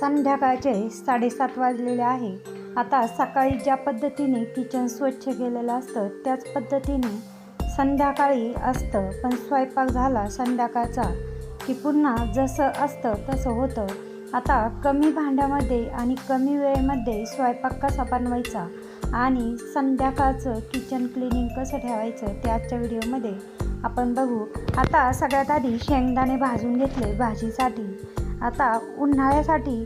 संध्याकाळचे साडेसात वाजलेले आहे. आता सकाळी ज्या पद्धतीने किचन स्वच्छ केलेलं असतं त्याच पद्धतीने संध्याकाळी असतं. पण स्वयंपाक झाला संध्याकाळचा की पुन्हा जसं असतं तसं होतं. आता कमी भांड्यामध्ये आणि कमी वेळेमध्ये स्वयंपाक कसा बनवायचा आणि संध्याकाळचं किचन क्लिनिंग कसं ठेवायचं ते आजच्या व्हिडिओमध्ये आपण बघू. आता सगळ्यात आधी शेंगदाणे भाजून घेतले भाजीसाठी. आता उन्हाळ्यासाठी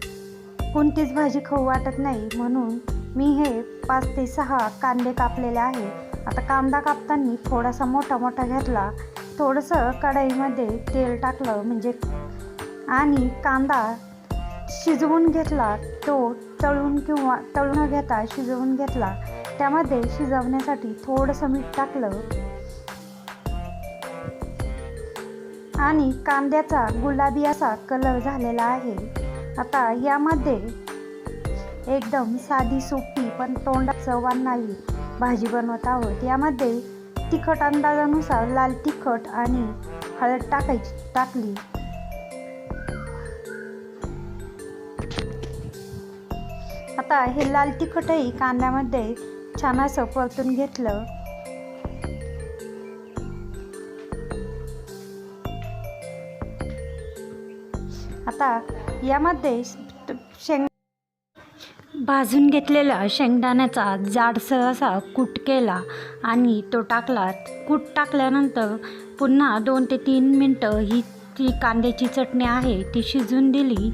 कोणतीच भाजी खाऊ वाटत नाही म्हणून मी हे पाच ते सहा कांदे कापलेले आहे. आता कांदा कापताना थोडासा मोठा मोठा घेतला. थोडंसं कढईमध्ये तेल टाकलं म्हणजे आणि कांदा शिजवून घेतला. तो तळून किंवा तळून न घेता शिजवून घेतला. त्यामध्ये शिजवण्यासाठी थोडंसं मीठ टाकलं. आणि कांद्याचा गुलाबी असा कलर झालेला आहे. आता यामध्ये एकदम साधी सोपी पण तोंडात चव भाजी बनवत आहोत. यामध्ये तिखट अंदाजानुसार लाल तिखट आणि हळद टाकायची टाकली. आता हे लाल तिखटही कांद्यामध्ये छान असं परतून घेतलं. आता यामध्ये शेंग भाजून घेतलेला शेंगदाण्याचा जाडसर असा कूट केला आणि तो टाकला. कूट टाकल्यानंतर पुन्हा दोन ते तीन मिनटं ही ती कांद्याची चटणी आहे ती शिजून दिली.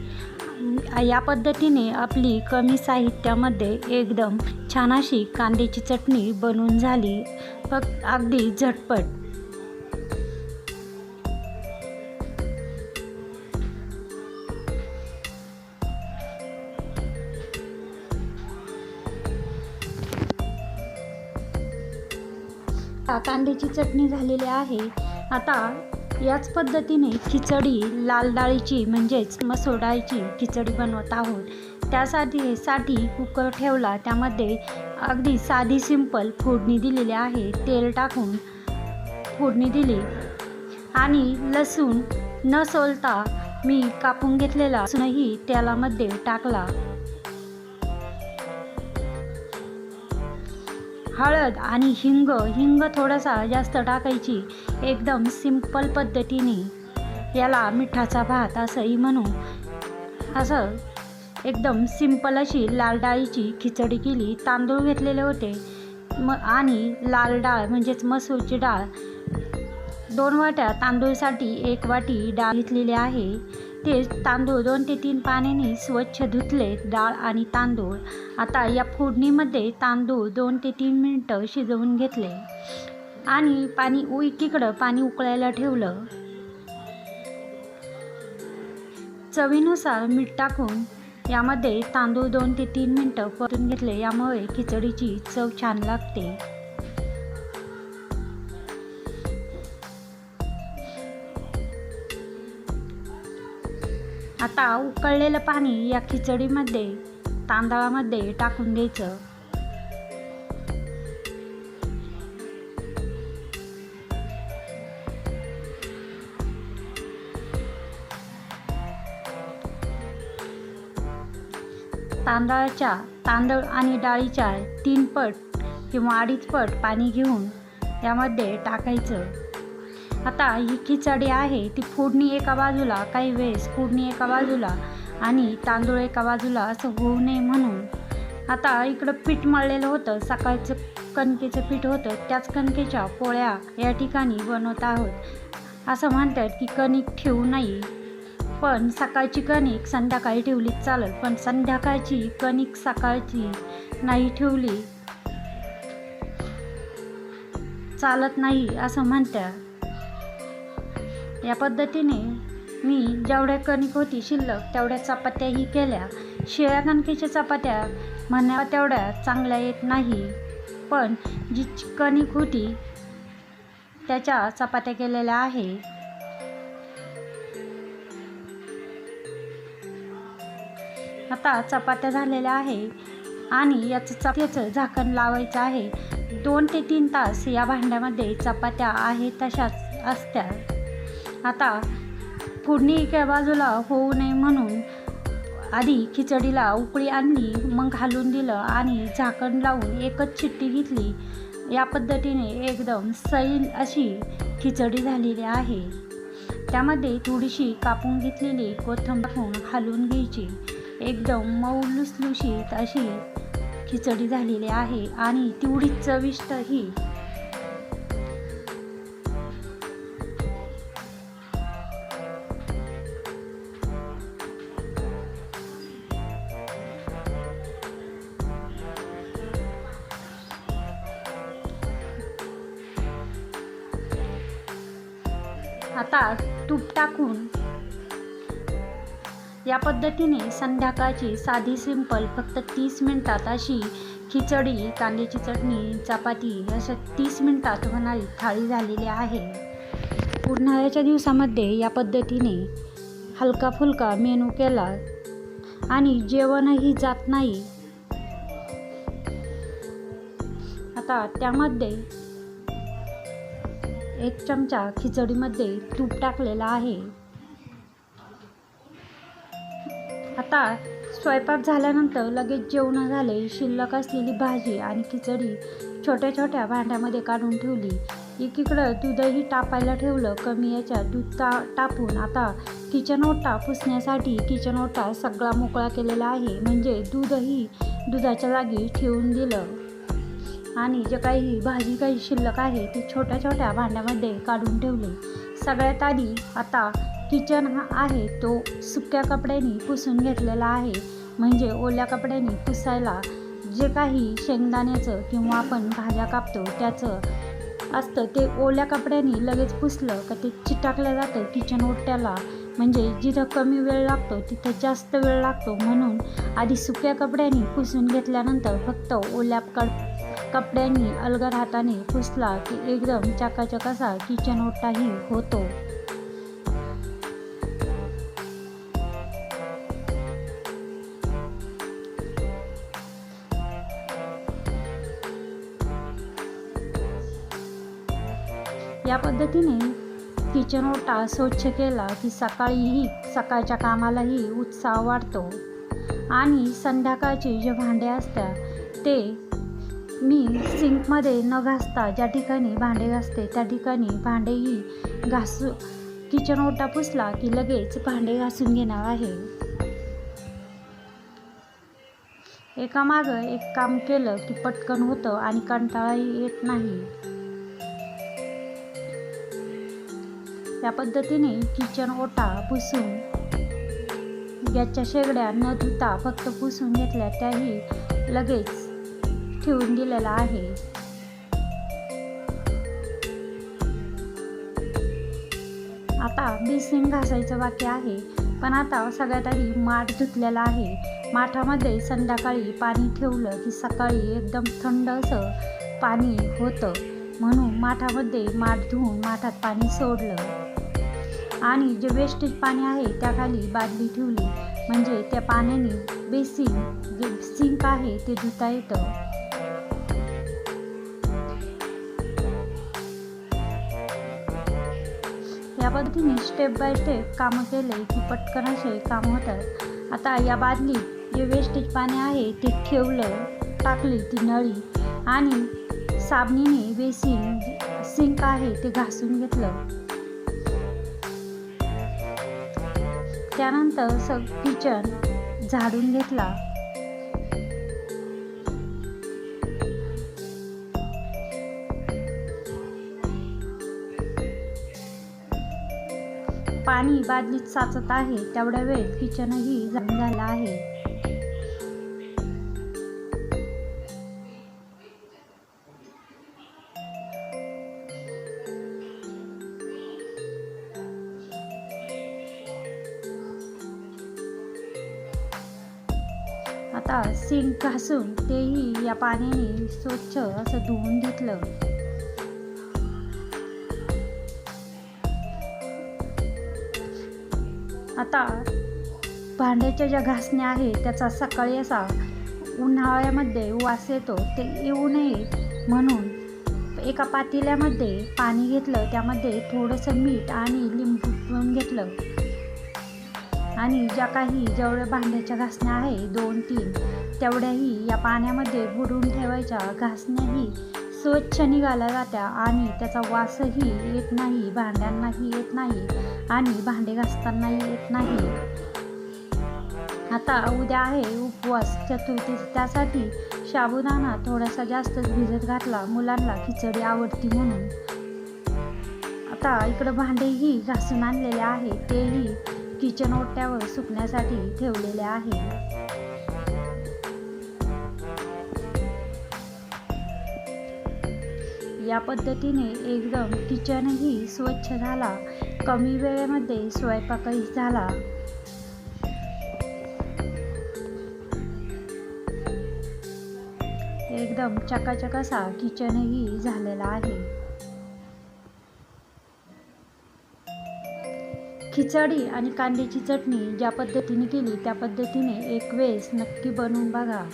या पद्धतीने आपली कमी साहित्यामध्ये एकदम छान अशी कांद्याची चटणी बनवून झाली. फक्त अगदी झटपट. कांद्याची चटणी झालेली आहे. आता याच पद्धतीने खिचडी लाल डाळीची म्हणजेच मसूर डाळीची खिचडी बनवत आहोत. त्यासाठी साठी कुकर ठेवला. त्यामध्ये अगदी साधी सिंपल फोडणी दिलेली आहे. तेल टाकून फोडणी दिली. आणि लसूण न सोलता मी कापून घेतलेला लसूणही तेलामध्ये टाकला. हळद आणि हिंग हिंग थोडासा जास्त टाकायची. एकदम सिंपल पद्धतीने. याला मिठाचा भात असंही म्हणू. असं एकदम सिंपल अशी लाल डाळीची खिचडी केली. तांदूळ घेतलेले होते. म आणि लाल डाळ म्हणजेच मसूरची डाळ. दोन वाट्या तांदूळसाठी एक वाटी डाळ घेतलेली आहे. तेच तांदूळ दोन ते तीन पाण्याने स्वच्छ धुतले डाळ आणि तांदूळ. आता या फोडणीमध्ये तांदूळ दोन ते तीन मिनटं शिजवून घेतले आणि पाणी उ एकीकडं पाणी उकळायला ठेवलं. चवीनुसार मीठ टाकून यामध्ये तांदूळ दोन ते तीन मिनटं परतून घेतले. यामुळे खिचडीची चव छान लागते. आता उकळलेलं पाणी या खिचडीमध्ये तांदळामध्ये टाकून द्यायचं. तांदळाच्या तांदूळ आणि डाळीच्या तीन पट किंवा अडीच पट पाणी घेऊन त्यामध्ये टाकायचं. आता ही खिचडी आहे ती फोडणी एका बाजूला काही वेळेस फोडणी एका बाजूला आणि तांदूळ एका बाजूला असं होऊ नये म्हणून. आता इकडं पीठ मळलेलं होतं सकाळचं कणकेचं पीठ होतं त्याच कणकेच्या पोळ्या या ठिकाणी बनवत आहोत. असं म्हणतात की कणिक ठेवू नाही पण सकाळची कणिक संध्याकाळी ठेवली चालेल पण संध्याकाळची कणिक सकाळची नाही ठेवली चालत नाही असं म्हणतात. या पद्धतीने मी जेवढ्या कणिक होती शिल्लक तेवढ्या चपात्याही केल्या. शिळ्या कणकेच्या चपात्या म्हणा तेवढ्या चांगल्या येत नाही. पण जी कणिक होती त्याच्या चपात्या केलेल्या आहे. आता चपात्या झालेल्या आहे आणि याचं चपात्याचं झाकण लावायचं आहे. दोन ते तीन तास या भांड्यामध्ये चपात्या आहे तशाच असत्या. आता फोडणी एका बाजूला होऊ नये म्हणून आधी खिचडीला उकळी आणली मग घालून दिलं आणि झाकण लावून एकच शिट्टी घेतली. या पद्धतीने एकदम सैल अशी खिचडी झालेली आहे. त्यामध्ये थोडीशी कापून घेतलेली कोथिंबीर टाकून घ्यायची. एकदम मऊ लुसलुशीत अशी खिचडी झालेली आहे आणि तेवढीच चविष्ट ही आता तूप टाकून या पद्धतीने संध्याकाळची साधी सिंपल फक्त तीस मिनटात अशी खिचडी कांद्याची चटणी चपाती अशा तीस मिनटात होणारी थाळी झालेली आहे. उन्हाळ्याच्या दिवसामध्ये या पद्धतीने हलका फुलका मेनू केला आणि जेवणही जात नाही. आता त्यामध्ये एक चमचा खिचडीमध्ये तूप टाकलेला आहे. आता स्वयंपाक झाल्यानंतर लगेच जेवण झाले शिल्लक असलेली भाजी आणि खिचडी छोट्या छोट्या भांड्यामध्ये काढून ठेवली. एकीकडं दूधही टापायला ठेवलं कमी याच्यात दूध ता टापून आता किचन ओटा पुसण्यासाठी किचन ओटा सगळा मोकळा केलेला आहे. म्हणजे दूधही दुधाच्या जागी ठेवून दिलं. आणि जे काही भाजी काही शिल्लक आहे ती छोट्या छोट्या भांड्यामध्ये काढून ठेवली. सगळ्यात आधी आता किचन हा आहे तो सुक्या कपड्यांनी पुसून घेतलेला आहे. म्हणजे ओल्या कपड्यांनी पुसायला जे काही शेंगदाण्याचं किंवा आपण भाज्या कापतो त्याचं असतं ते ओल्या कपड्यांनी लगेच पुसलं का ते चिटाकलं जातं किचन ओट्याला. म्हणजे जिथं कमी वेळ लागतो तिथं जास्त वेळ लागतो. म्हणून आधी सुक्या कपड्यांनी पुसून घेतल्यानंतर फक्त ओल्या कड कपड्यांनी अलगद हाताने पुसला की एकदम चकाचक असा किचन ओटाही होतो. या पद्धतीने किचन ओटा स्वच्छ केला की सकाळीही सकाळच्या कामालाही उत्साह वाढतो. आणि संध्याकाळचे जे भांडे असतात ते मी सिंकमध्ये न घासता ज्या ठिकाणी भांडे घासते त्या ठिकाणी भांडेही घासू किचन ओटा पुसला की लगेच भांडे घासून घेणार आहे. एकामागं एक काम केलं की पटकन होतं आणि कंटाळाही येत नाही. या पद्धतीने किचन ओटा पुसून गॅसच्या शेगड्या न धुता फक्त पुसून घेतल्या त्याही लगेच ठेवून दिलेला आहे. आता बेसिन घासायचं बाकी आहे पण आता सगळ्यात आधी माठ धुतलेला आहे. माठामध्ये संध्याकाळी पाणी ठेवलं की सकाळी एकदम थंड असं पाणी होतं. म्हणून माठामध्ये माठ धुवून माठात पाणी सोडलं. आणि जे वेस्टेज पाणी आहे त्याखाली बादली ठेवली. म्हणजे त्या पाण्याने बेसिन जे सिंक आहे ते धुता येतं. या पद्धतीने स्टेप बाय स्टेप कामं केले की पटकन असे कामं होतात. आता या बादलीत जे वेस्टेज पाणी आहे ते ठेवलं टाकली ती नळी आणि साबणीने बेसिन सिंक आहे ते घासून घेतलं. त्यानंतर सग किचन झाडून घेतला. पाणी बादलीत साचत आहे तेवढ्या वेळ किचनही झाडून झालं आहे. आता सिंक घासून तेही या पाण्याने स्वच्छ असं धुवून घेतलं. भांड्याच्या ज्या घासण्या आहेत त्याचा सकाळी असा उन्हाळ्यामध्ये वास येतो ते येऊ नये म्हणून एका पातेल्यामध्ये पाणी घेतलं त्यामध्ये थोडंसं मीठ आणि लिंबू पिळून घेतलं. आणि ज्या काही जेवढ्या भांड्याच्या घासण्या आहे दोन तीन तेवढ्याही या पाण्यामध्ये बुडून ठेवायच्या. घासण्याही स्वच्छ निघाल्या जात्या आणि त्याचा वासही येत नाही भांड्यांनाही येत नाही आणि भांडे घासतानाही येत नाही. आता उद्या आहे उपवास चतुर्थी त्यासाठी साबुदाणा थोडासा जास्तच भिजत घातला. मुलांना खिचडी आवडती म्हणून. आता इकडं भांडेही घासून आणलेले आहे. तेही किचन ओट्यावर सुकण्यासाठी ठेवलेले आहे. या पद्धतीने एकदम किचनही स्वच्छ झाला. कमी वेळेमध्ये स्वयंपाकही झाला. एकदम चकाचक असा किचनही झालेला आहे. खिचडी आणि कांद्याची चटणी ज्या पद्धतीने केली त्या पद्धतीने एक वेळेस नक्की बनवून बघा.